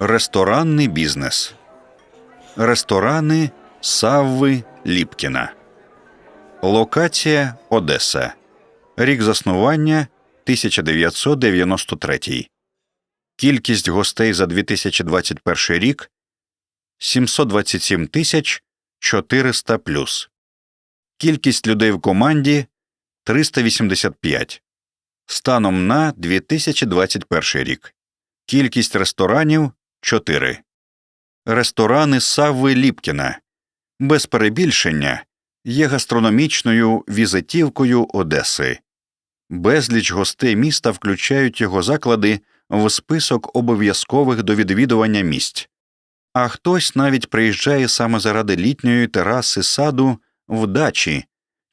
Ресторанний бізнес. Ресторани Савви Ліпкіна. Локація Одеса. Рік заснування 1993. Кількість гостей за 2021 рік 727 тисяч 400 плюс. Кількість людей в команді 385. Станом на 2021 рік. Кількість ресторанів 4. Ресторани Савви Ліпкіна без перебільшення є гастрономічною візитівкою Одеси. Безліч гостей міста включають його заклади в список обов'язкових до відвідування місць, а хтось навіть приїжджає саме заради літньої тераси саду в дачі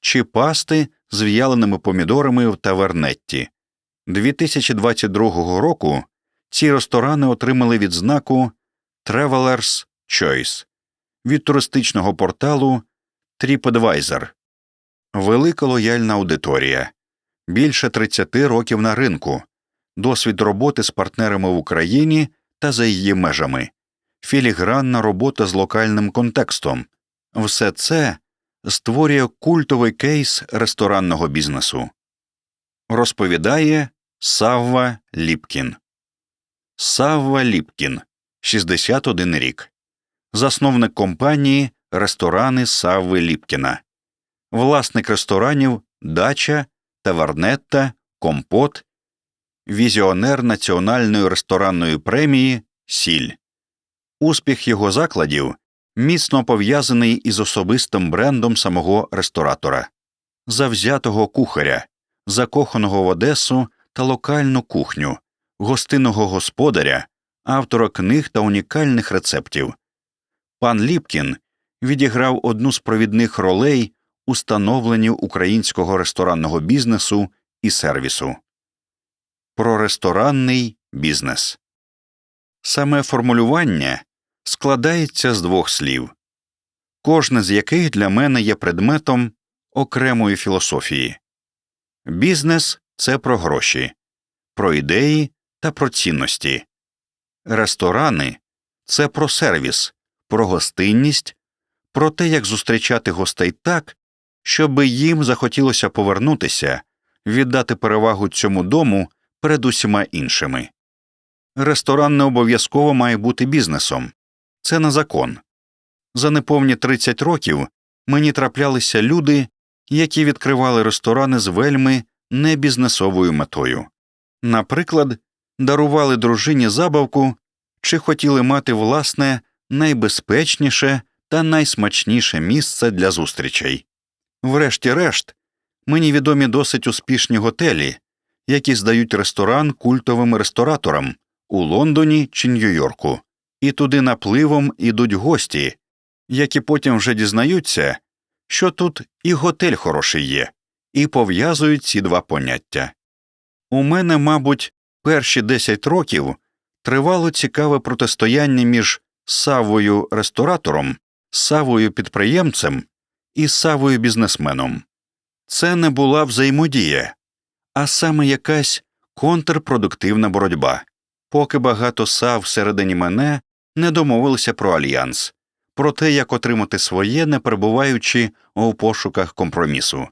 чи пасти з в'яленими помідорами в тавернетті. 2022 року ці ресторани отримали відзнаку Travelers Choice від туристичного порталу TripAdvisor. Велика лояльна аудиторія, більше 30 років на ринку, досвід роботи з партнерами в Україні та за її межами, філігранна робота з локальним контекстом. Все це створює культовий кейс ресторанного бізнесу. Розповідає Савва Ліпкін. Савва Ліпкін, 61 рік, засновник компанії Ресторани Савви Ліпкіна, власник ресторанів Дача, Тавернетта, Компот, візіонер Національної ресторанної премії Сіль. Успіх його закладів міцно пов'язаний із особистим брендом самого ресторатора, завзятого кухаря, закоханого в Одесу та локальну кухню, гостинного господаря, автора книг та унікальних рецептів. Пан Ліпкін відіграв одну з провідних ролей у становленні українського ресторанного бізнесу і сервісу. Про ресторанний бізнес саме формулювання складається з двох слів, кожне з яких для мене є предметом окремої філософії. Бізнес це про гроші, про ідеї та про цінності. Ресторани це про сервіс, про гостинність, про те, як зустрічати гостей так, щоби їм захотілося повернутися, віддати перевагу цьому дому перед усіма іншими. Ресторан не обов'язково має бути бізнесом це не закон. За неповні 30 років мені траплялися люди, які відкривали ресторани з вельми небізнесовою метою. Наприклад, дарували дружині забавку чи хотіли мати власне найбезпечніше та найсмачніше місце для зустрічей. Врешті-решт, мені відомі досить успішні готелі, які здають ресторан культовим рестораторам у Лондоні чи Нью-Йорку, і туди напливом ідуть гості, які потім вже дізнаються, що тут і готель хороший є, і пов'язують ці два поняття. У мене, мабуть, перші 10 років тривало цікаве протистояння між савою ресторатором, савою підприємцем і савою бізнесменом. Це не була взаємодія, а саме якась контрпродуктивна боротьба, поки багато сав всередині мене не домовилися про альянс, про те, як отримати своє, не перебуваючи у пошуках компромісу.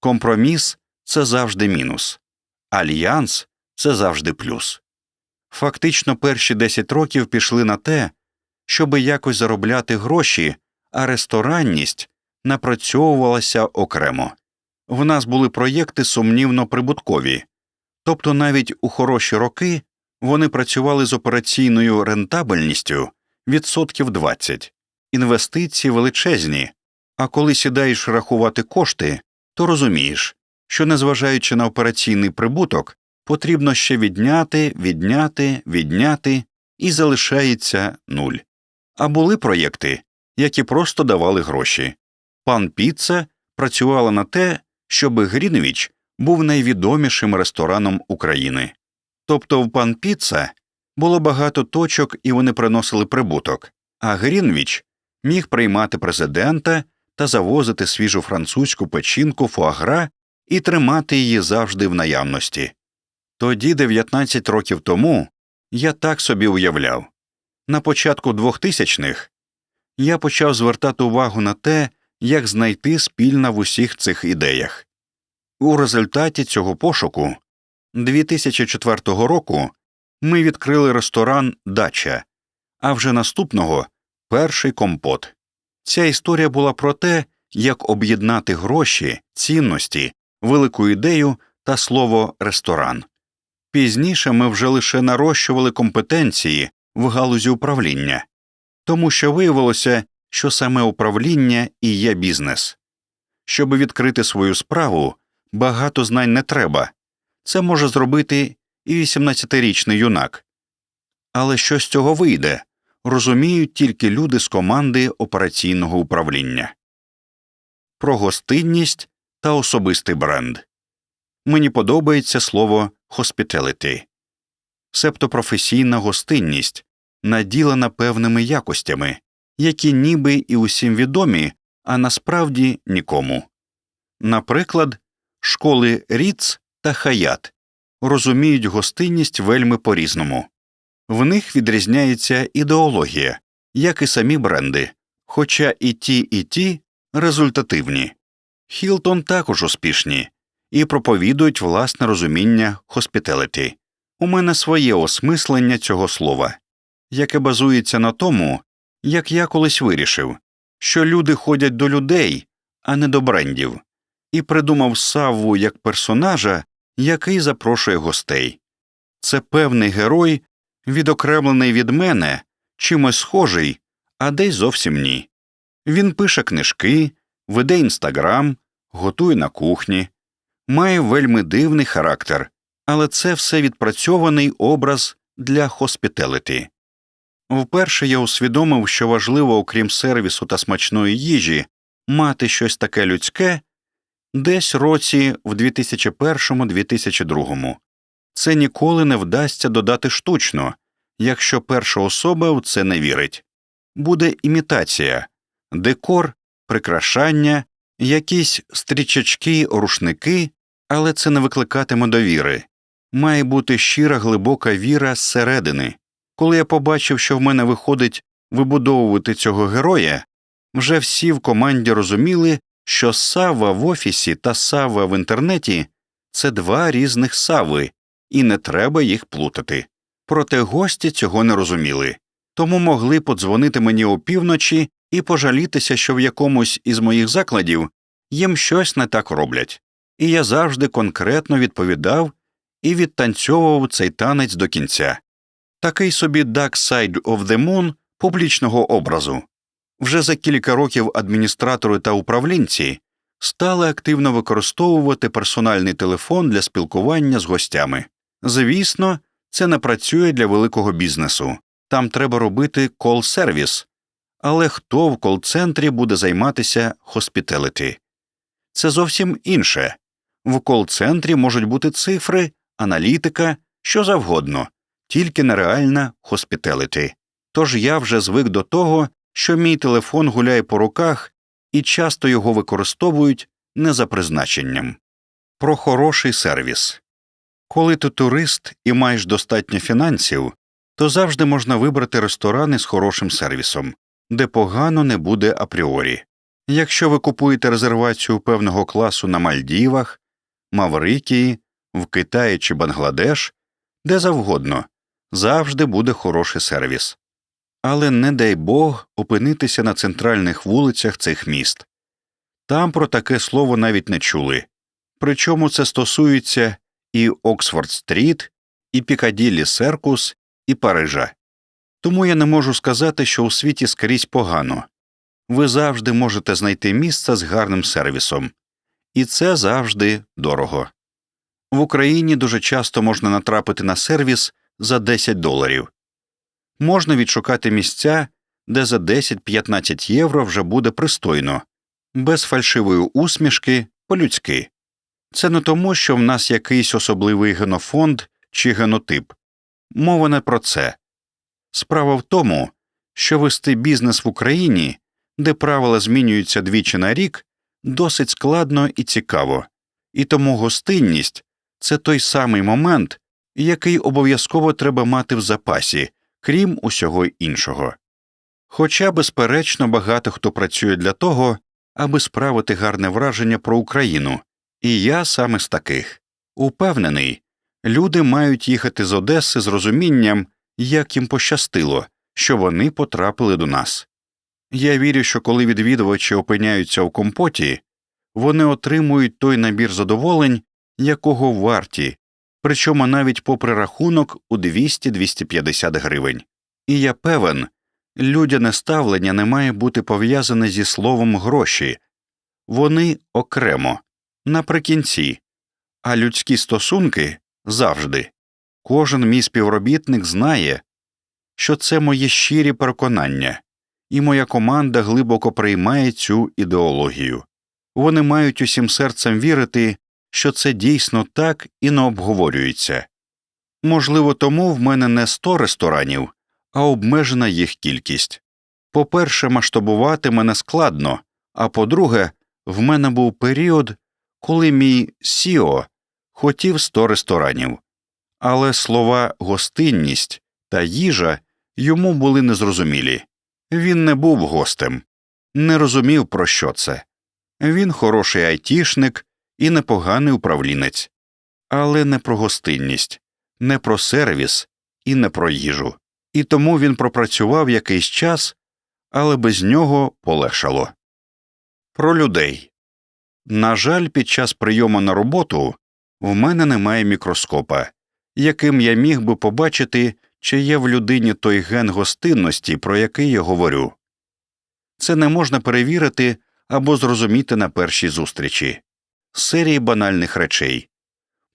Компроміс це завжди мінус, альянс це завжди плюс. Фактично перші 10 років пішли на те, щоби якось заробляти гроші, а ресторанність напрацьовувалася окремо. В нас були проєкти сумнівно прибуткові, тобто навіть у хороші роки вони працювали з операційною рентабельністю відсотків 20, інвестиції величезні, а коли сідаєш рахувати кошти, то розумієш, що, незважаючи на операційний прибуток, потрібно ще відняти, відняти, відняти, і залишається нуль. А були проєкти, які просто давали гроші. Пан Піца працювала на те, щоб Гріновіч був найвідомішим рестораном України. Тобто в пан Піца було багато точок і вони приносили прибуток, а Грінвіч міг приймати президента та завозити свіжу французьку печінку фуагра і тримати її завжди в наявності. Тоді, 19 років тому, я так собі уявляв На початку 2000-х я почав звертати увагу на те, як знайти спільна в усіх цих ідеях. У результаті цього пошуку 2004 року ми відкрили ресторан Дача, а вже наступного перший компот. Ця історія була про те, як об'єднати гроші, цінності, велику ідею та слово ресторан. Пізніше ми вже лише нарощували компетенції в галузі управління, тому що виявилося, що саме управління і є бізнес. Щоб відкрити свою справу, багато знань не треба це може зробити і 18-річний юнак. Але що з цього вийде, розуміють тільки люди з команди операційного управління. Про гостинність та особистий бренд. Мені подобається слово hospitality. себто професійна гостинність, наділена певними якостями, які ніби і усім відомі, а насправді нікому. Наприклад, школи Ріц та Хаят розуміють гостинність вельми по різному. В них відрізняється ідеологія, як і самі бренди, хоча і ті, і ті результативні. Хілтон також успішні і проповідують власне розуміння hospitality. У мене своє осмислення цього слова, яке базується на тому, як я колись вирішив, що люди ходять до людей, а не до брендів, і придумав Савву як персонажа, який запрошує гостей. Це певний герой, відокремлений від мене, чимось схожий, а десь зовсім ні. Він пише книжки, веде інстаграм, готує на кухні, має вельми дивний характер, але це все відпрацьований образ для хоспітеліті. Вперше я усвідомив, що важливо, окрім сервісу та смачної їжі, мати щось таке людське десь році в 2001-2002. Це ніколи не вдасться додати штучно, якщо перша особа в це не вірить. Буде імітація, декор, прикрашання, якісь стрічачки, рушники, але це не викликатиме довіри. Має бути щира глибока віра зсередини. Коли я побачив, що в мене виходить вибудовувати цього героя, вже всі в команді розуміли, що Сава в офісі та Сава в інтернеті це два різних сави, і не треба їх плутати. Проте гості цього не розуміли, тому могли подзвонити мені опівночі і пожалітися, що в якомусь із моїх закладів їм щось не так роблять, і я завжди конкретно відповідав і відтанцьовував цей танець до кінця. Такий собі «Dark Side of the Moon» публічного образу. Вже за кілька років адміністратори та управлінці стали активно використовувати персональний телефон для спілкування з гостями. Звісно, це не працює для великого бізнесу, там треба робити кол-сервіс, але хто в кол-центрі буде займатися хоспітеліті? Це зовсім інше. В кол-центрі можуть бути цифри, аналітика, що завгодно, тільки нереальна хоспітеліті. Тож я вже звик до того, що мій телефон гуляє по руках і часто його використовують не за призначенням. Про хороший сервіс. Коли ти турист і маєш достатньо фінансів, то завжди можна вибрати ресторани з хорошим сервісом, де погано не буде апріорі. Якщо ви купуєте резервацію певного класу на Мальдівах, Маврикії, в Китаї чи Бангладеш, де завгодно, завжди буде хороший сервіс. Але не дай Бог опинитися на центральних вулицях цих міст. Там про таке слово навіть не чули. Причому це стосується і Оксфорд Стріт, і Пікаділлі Серкус, і Парижа. Тому я не можу сказати, що у світі скрізь погано ви завжди можете знайти місце з гарним сервісом, і це завжди дорого. В Україні дуже часто можна натрапити на сервіс за 10 доларів. Можна відшукати місця, де за 10-15 євро вже буде пристойно, без фальшивої усмішки по людськи. Це не тому, що в нас якийсь особливий генофонд чи генотип. Мова не про це. Справа в тому, що вести бізнес в Україні, де правила змінюються двічі на рік, досить складно і цікаво, і тому гостинність це той самий момент, який обов'язково треба мати в запасі, крім усього іншого. Хоча, безперечно, багато хто працює для того, аби справити гарне враження про Україну, і я саме з таких. Упевнений, люди мають їхати з Одеси з розумінням, як їм пощастило, що вони потрапили до нас. Я вірю, що коли відвідувачі опиняються в компоті, вони отримують той набір задоволень, якого варті, причому навіть попри рахунок у 200-250 гривень. І я певен, людяне ставлення не має бути пов'язане зі словом гроші, вони окремо, наприкінці, а людські стосунки завжди. Кожен мій співробітник знає, що це моє щирі переконання, і моя команда глибоко приймає цю ідеологію. Вони мають усім серцем вірити, що це дійсно так і не обговорюється. Можливо, тому в мене не сто ресторанів, а обмежена їх кількість. По перше, масштабувати мене складно, а по друге, в мене був період, коли мій Сіо хотів 100 ресторанів, але слова гостинність та їжа йому були незрозумілі. Він не був гостем, не розумів, про що це. Він хороший айтішник і непоганий управлінець, але не про гостинність, не про сервіс і не про їжу. І тому він пропрацював якийсь час, але без нього полегшало. Про людей. На жаль, під час прийому на роботу в мене немає мікроскопа, яким я міг би побачити, чи є в людині той ген гостинності, про який я говорю. Це не можна перевірити або зрозуміти на першій зустрічі. Серії банальних речей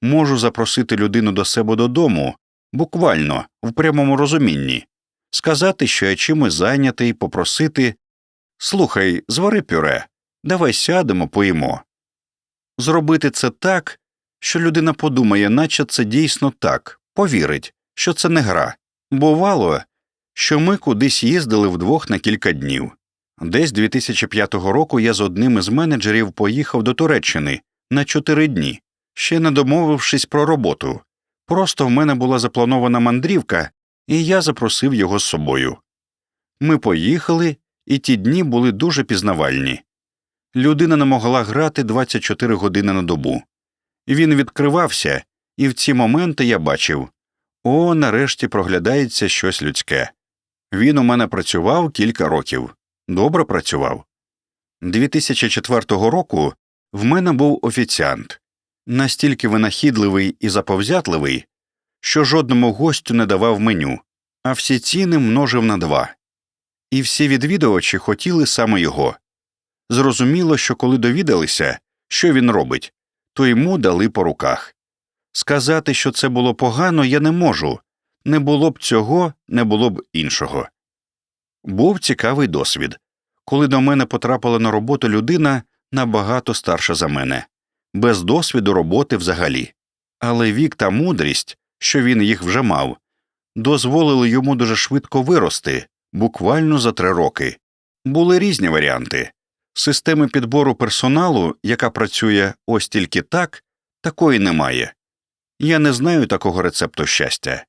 можу запросити людину до себе додому, буквально, в прямому розумінні, сказати, що я чимось зайнятий, попросити Слухай, звари пюре, давай сядемо, поїмо. Зробити це так, що людина подумає, наче це дійсно так, повірить, що це не гра. Бувало, що ми кудись їздили вдвох на кілька днів. Десь 2005 року я з одним із менеджерів поїхав до Туреччини на чотири дні, ще не домовившись про роботу. Просто в мене була запланована мандрівка, і я запросив його з собою. Ми поїхали, і ті дні були дуже пізнавальні. Людина не могла грати 24 години на добу. Він відкривався, і в ці моменти я бачив о, нарешті проглядається щось людське. Він у мене працював кілька років, добре працював. 2004 року в мене був офіціант, настільки винахідливий і заповзятливий, що жодному гостю не давав меню, а всі ціни множив на два. І всі відвідувачі хотіли саме його. Зрозуміло, що коли довідалися, що він робить, то йому дали по руках. Сказати, що це було погано, я не можу не було б цього, не було б іншого. Був цікавий досвід коли до мене потрапила на роботу людина набагато старша за мене, без досвіду роботи взагалі, але вік та мудрість, що він їх вже мав, дозволили йому дуже швидко вирости, буквально за три роки. Були різні варіанти. Системи підбору персоналу, яка працює ось тільки так, такої немає. Я не знаю такого рецепту щастя.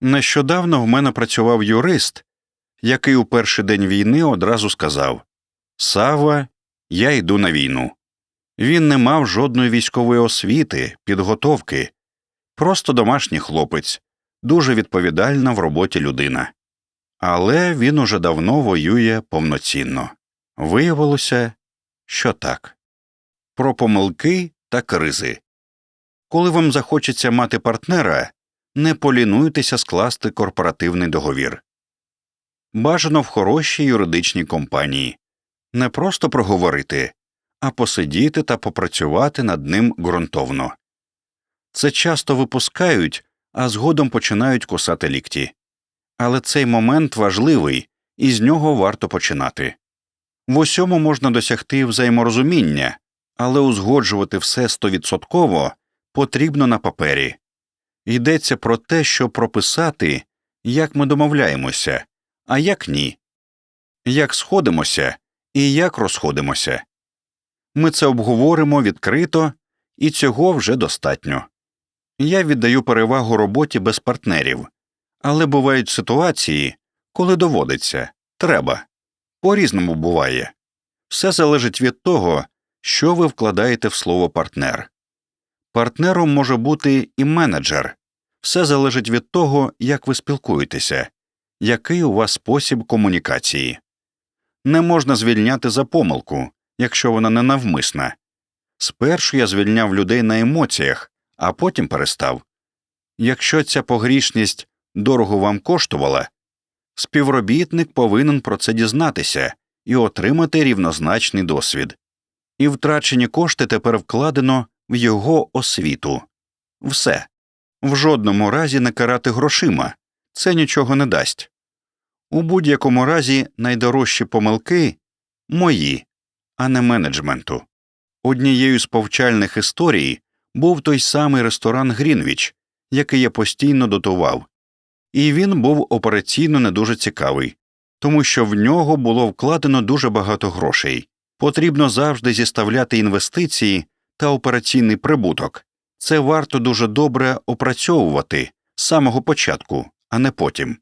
Нещодавно в мене працював юрист, який у перший день війни одразу сказав Сава, я йду на війну. Він не мав жодної військової освіти, підготовки, просто домашній хлопець, дуже відповідальна в роботі людина. Але він уже давно воює повноцінно. Виявилося, що так. Про помилки та кризи. Коли вам захочеться мати партнера, не полінуйтеся скласти корпоративний договір. Бажано в хорошій юридичній компанії не просто проговорити, а посидіти та попрацювати над ним ґрунтовно. Це часто випускають, а згодом починають кусати лікті. Але цей момент важливий, і з нього варто починати. В усьому можна досягти взаєморозуміння, але узгоджувати все стовідсотково потрібно на папері. Йдеться про те, що прописати, як ми домовляємося, а як ні, як сходимося і як розходимося. Ми це обговоримо відкрито, і цього вже достатньо. Я віддаю перевагу роботі без партнерів, Але бувають ситуації, коли доводиться, треба. По різному буває. Все залежить від того, що ви вкладаєте в слово партнер. Партнером може бути і менеджер. Все залежить від того, як ви спілкуєтеся, який у вас спосіб комунікації. Не можна звільняти за помилку, якщо вона не навмисна. Спершу я звільняв людей на емоціях, а потім перестав. Якщо ця погрішність дорого вам коштувала, співробітник повинен про це дізнатися і отримати рівнозначний досвід. І втрачені кошти тепер вкладено в його освіту. Все. В жодному разі не карати грошима це нічого не дасть. У будь-якому разі найдорожчі помилки мої, а не менеджменту. Однією з повчальних історій був той самий ресторан Грінвіч, який я постійно дотував, і він був операційно не дуже цікавий, тому що в нього було вкладено дуже багато грошей. Потрібно завжди зіставляти інвестиції та операційний прибуток. Це варто дуже добре опрацьовувати з самого початку, а не потім.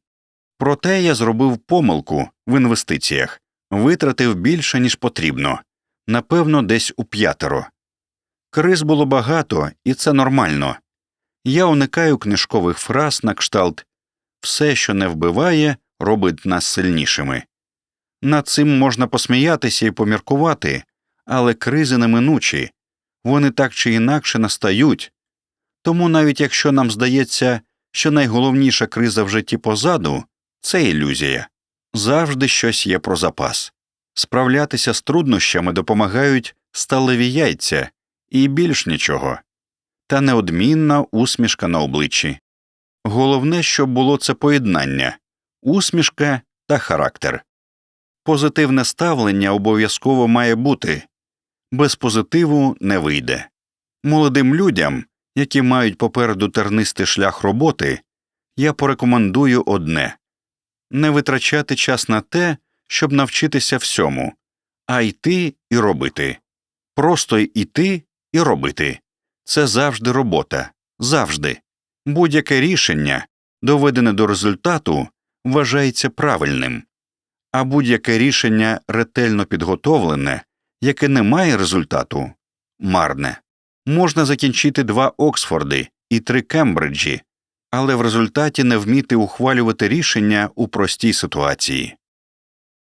Проте я зробив помилку в інвестиціях, витратив більше, ніж потрібно, напевно, десь у п'ятеро. Криз було багато, і це нормально. Я уникаю книжкових фраз на кшталт все, що не вбиває, робить нас сильнішими. Над цим можна посміятися і поміркувати, але кризи неминучі, вони так чи інакше настають. Тому навіть якщо нам здається, що найголовніша криза в житті позаду це ілюзія, завжди щось є про запас. Справлятися з труднощами допомагають сталеві яйця і більш нічого, та неодмінна усмішка на обличчі. Головне, щоб було це поєднання усмішка та характер. Позитивне ставлення обов'язково має бути, без позитиву не вийде. Молодим людям, які мають попереду тернистий шлях роботи, я порекомендую одне не витрачати час на те, щоб навчитися всьому, а йти і робити. Просто йти і робити. Це завжди робота, завжди. Будь-яке рішення, доведене до результату, вважається правильним, а будь-яке рішення ретельно підготовлене, яке не має результату, марне. Можна закінчити два Оксфорди і три Кембриджі, але в результаті не вміти ухвалювати рішення у простій ситуації.